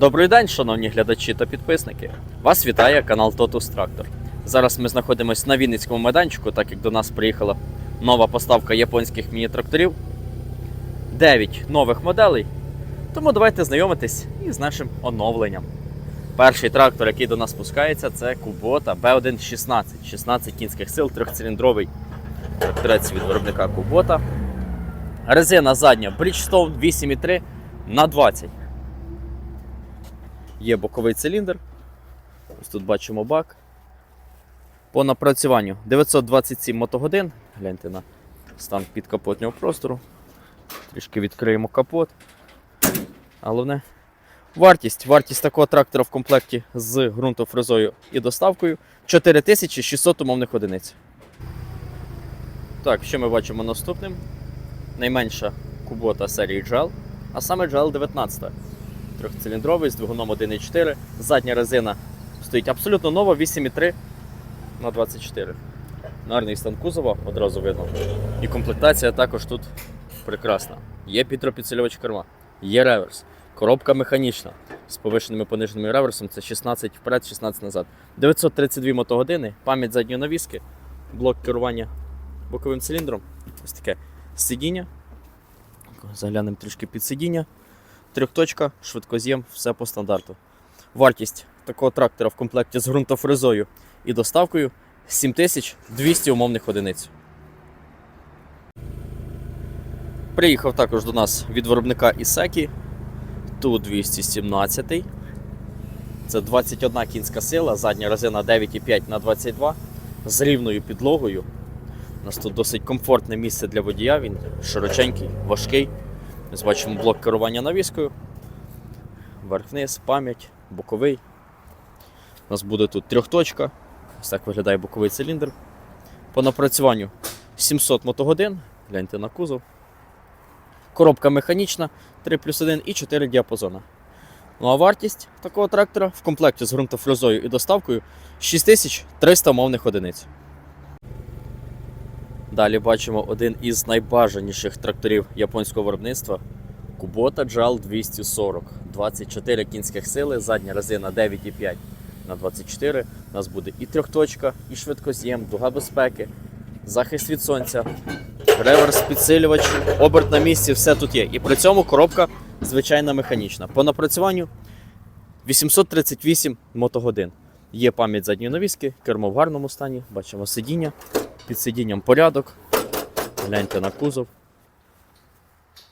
Добрий день, шановні глядачі та підписники. Вас вітає канал Totus Tractor. Зараз ми знаходимося на Вінницькому майданчику, так як до нас приїхала нова поставка японських міні-тракторів. 9 нових моделей. Тому давайте знайомитись із нашим оновленням. Перший трактор, який до нас спускається, це Kubota B116, 16 кінських сил, трьохциліндровий тракторець від виробника Kubota. Резина задня Bridgestone 8,3 на 20. Є боковий циліндр. Ось тут бачимо бак. По напрацюванню 927 мотогодин. Гляньте на стан підкапотного простору. Трішки відкриємо капот. Головне. Вартість. Вартість такого трактора в комплекті з ґрунтофрезою і доставкою 4600 умовних одиниць. Так, що ми бачимо наступним? Найменша кубота серії GL, а саме GL 19. Трьохциліндровий з двигуном 1.4. Задня резина стоїть абсолютно нова, 8,3 на 24. Гарний стан кузова, одразу видно. І комплектація також тут прекрасна. Є підропідсилювач керма, є реверс, коробка механічна з повишеним і пониженим реверсом. Це 16 вперед, 16 назад. 932 мотогодини, пам'ять задньої навіски, блок керування боковим циліндром. Ось таке сидіння. Заглянемо трішки під сидіння. Трьохточка, швидкоз'єм, все по стандарту. Вартість такого трактора в комплекті з ґрунтофрезою і доставкою 7200 умовних одиниць. Приїхав також до нас від виробника Ісекі ту 217 Це 21 кінська сила, задня резина 9,5 на 22 з рівною підлогою. У нас тут досить комфортне місце для водія, він широченький, важкий. Ось бачимо блок керування навіскою. Верх-вниз, пам'ять, боковий. У нас буде тут трьохточка. Ось так виглядає боковий циліндр. По напрацюванню 700 мотогодин. Гляньте на кузов. Коробка механічна, 3 плюс 1 і 4 діапазона. Ну а вартість такого трактора в комплекті з ґрунтофрезою і доставкою 6300 умовних одиниць. Далі бачимо один із найбажаніших тракторів японського виробництва Kubota JAL 240. 24 кінських сили, задня резина 9,5 на 24. У нас буде і трьохточка, і швидкоз'єм, дуга безпеки, захист від сонця, реверс, підсилювач, оберт на місці, все тут є. І при цьому коробка звичайна механічна. По напрацюванню 838 мотогодин. Є пам'ять задньої навіски, кермо в гарному стані, бачимо сидіння, під сидінням порядок. Гляньте на кузов.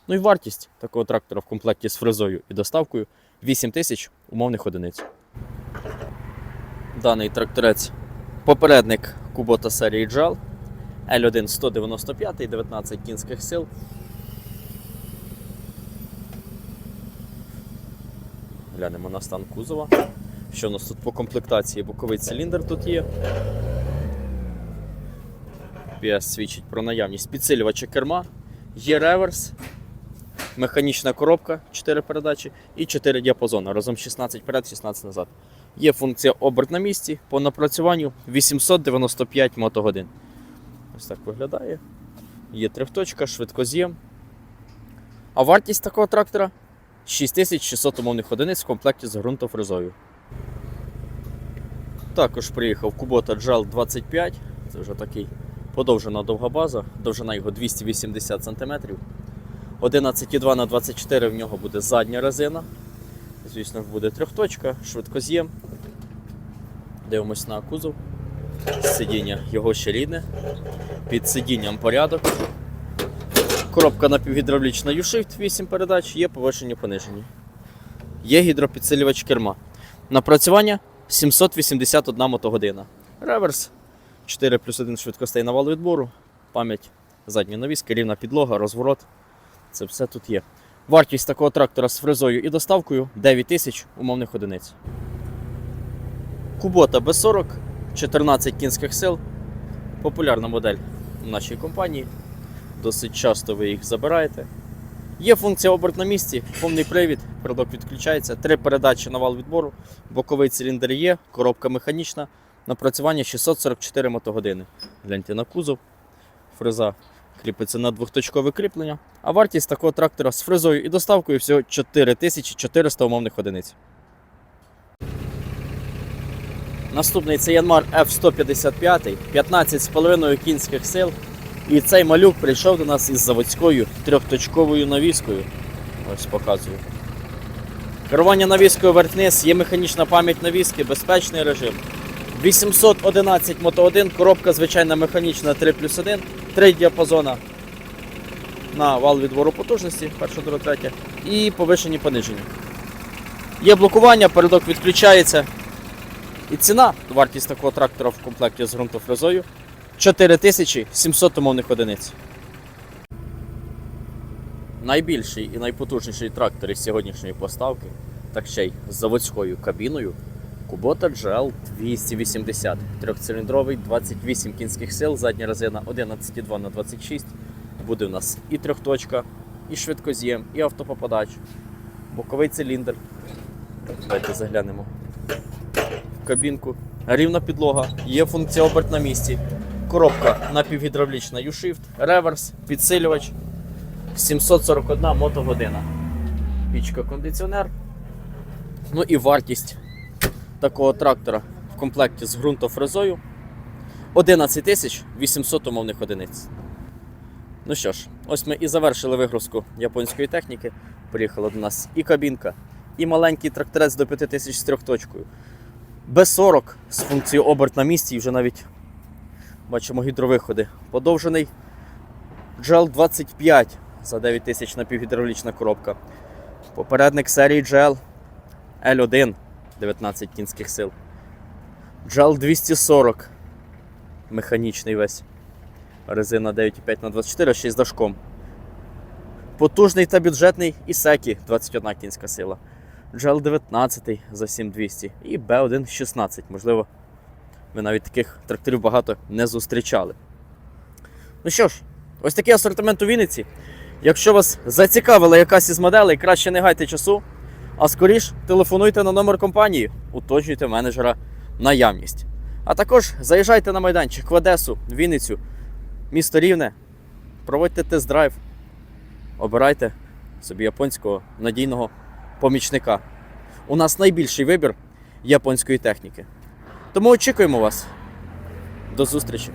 Ну і вартість такого трактора в комплекті з фрезою і доставкою 8 тисяч умовних одиниць. Даний тракторець попередник Kubota серії JAL L1 195, 19 кінських сил. Глянемо на стан кузова. Що у нас тут по комплектації? Боковий циліндр тут є. PS свідчить про наявність підсилювача керма, є реверс, механічна коробка 4 передачі і 4 діапазони. Разом 16 вперед, 16 назад. Є функція оберт на місці по напрацюванню 895 мотогодин. Ось так виглядає. Є трьохточка, швидкоз'єм. А вартість такого трактора 6600 умовних одиниць в комплекті з ґрунтофрезою. Також приїхав Kubota JAL 25. Це вже такий подовжена довга база, довжина його 280 см. 11,2 на 24 в нього буде задня резина. Звісно, буде трьохточка, швидкоз'єм. Дивимось на кузов. Сидіння його ще рідне. Під сидінням порядок. Коробка напівгідравлічна U-Shift 8 передач, є повишені понижені. Є гідропідсилювач керма. Напрацювання 781 мотогодина. Реверс 4 плюс 1 швидкостей на вал відбору, пам'ять задньої навіски, рівна підлога, розворот. Це все тут є. Вартість такого трактора з фрезою і доставкою 9 тисяч умовних одиниць. Кубота B40, 14 кінських сил. Популярна модель в нашій компанії. Досить часто ви їх забираєте. Є функція оберт на місці, повний привід, передок відключається, три передачі на вал відбору, боковий циліндр є, коробка механічна, напрацювання 644 мотогодини. Гляньте на кузов, фреза кріпиться на двохточкове кріплення, а вартість такого трактора з фрезою і доставкою всього 4400 умовних одиниць. Наступний це Янмар F155, 15,5 кінських сил. І цей малюк прийшов до нас із заводською трьохточковою навіскою. Ось показую. Керування навіскою вверх-вниз, є механічна пам'ять навіски, безпечний режим. 811 мото 1, коробка звичайна механічна 3 плюс 1, 3 діапазона на вал відбору потужності, перша, друга, третя, і повишені пониження. Є блокування, передок відключається. І ціна, вартість такого трактора в комплекті з ґрунтофрезою 4700 умовних одиниць. Найбільший і найпотужніший трактор із сьогоднішньої поставки, так ще й з заводською кабіною. Kubota GL 280, трьохциліндровий, 28 кінських сил, задня резина 11,2 на 26. Буде у нас і трьохточка, і швидкоз'єм, і автопопадач, боковий циліндр. Давайте заглянемо в кабінку. Рівна підлога, є функція оберт на місці. Коробка напівгідравлічна U-Shift, реверс, підсилювач, 741 мотогодина. Пічка кондиціонер. Ну і вартість такого трактора в комплекті з ґрунтофрезою 11 800 умовних одиниць. Ну що ж, ось ми і завершили вигрузку японської техніки. Приїхала до нас і кабінка, і маленький тракторець до 5000 з трьохточкою. Б40 з функцією оберт на місці, і вже навіть бачимо гідровиходи. Подовжений GL 25 за 9000 напівгідравлічна коробка. Попередник серії GL L1 19 кінських сил. GL 240 механічний весь. Резина 9,5 на 24 ще й з дашком. Потужний та бюджетний Ісекі 21 кінська сила. GL 19 за 7200 і B1 16. Можливо, ви навіть таких тракторів багато не зустрічали. Ну що ж, ось такий асортимент у Вінниці. Якщо вас зацікавила якась із моделей, краще не гайте часу, а скоріш телефонуйте на номер компанії, уточнюйте менеджера наявність. А також заїжджайте на майданчик в Одесу, Вінницю, місто Рівне, проводьте тест-драйв, обирайте собі японського надійного помічника. У нас найбільший вибір японської техніки. Тому очікуємо вас. До зустрічі!